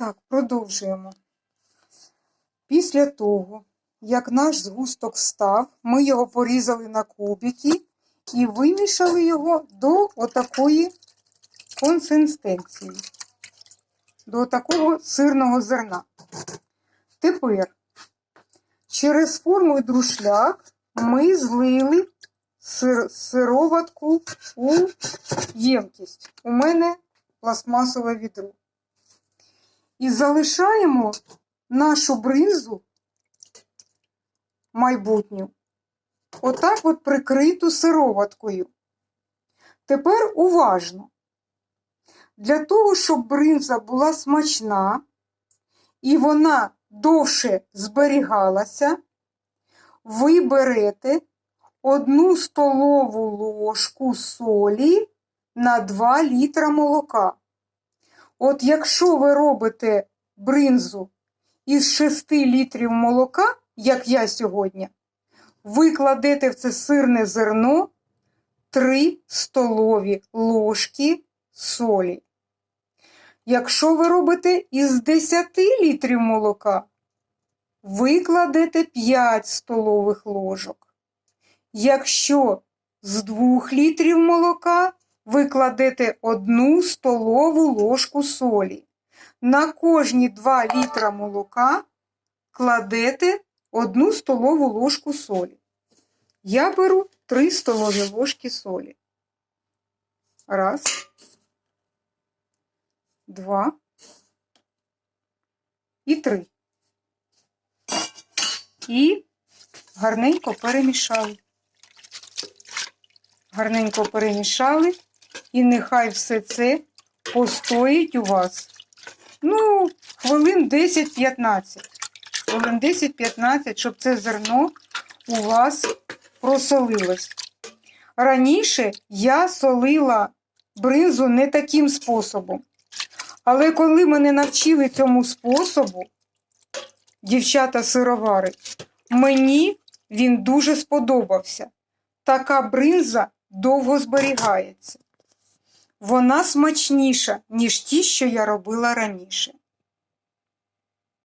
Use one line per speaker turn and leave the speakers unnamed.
Так, продовжуємо. Після того, як наш згусток став, ми його порізали на кубики і вимішали його до отакої консистенції, до такого сирного зерна. Тепер через форму друшляк ми злили сир, сироватку у ємкість. У мене пластмасове відро. І залишаємо нашу бринзу майбутню отак от прикриту сироваткою. Тепер уважно. Для того, щоб бринза була смачна і вона довше зберігалася, ви берете одну столову ложку солі на 2 літра молока. От якщо ви робите бринзу із 6 літрів молока, як я сьогодні, ви кладете в це сирне зерно 3 столові ложки солі. Якщо ви робите із 10 літрів молока, ви кладете 5 столових ложок. Якщо з 2 літрів молока, ви кладете 1 столову ложку солі. На кожні 2 літра молока кладете 1 столову ложку солі. Я беру 3 столові ложки солі. Раз. Два. І три. І гарненько перемішали. Гарненько перемішали. І нехай все це постоїть у вас. Ну, хвилин 10-15. Хвилин 10-15, щоб це зерно у вас просолилось. Раніше я солила бринзу не таким способом. Але коли мене навчили цьому способу, дівчата-сировари, мені він дуже сподобався. Така бринза довго зберігається. Вона смачніша, ніж ті, що я робила раніше.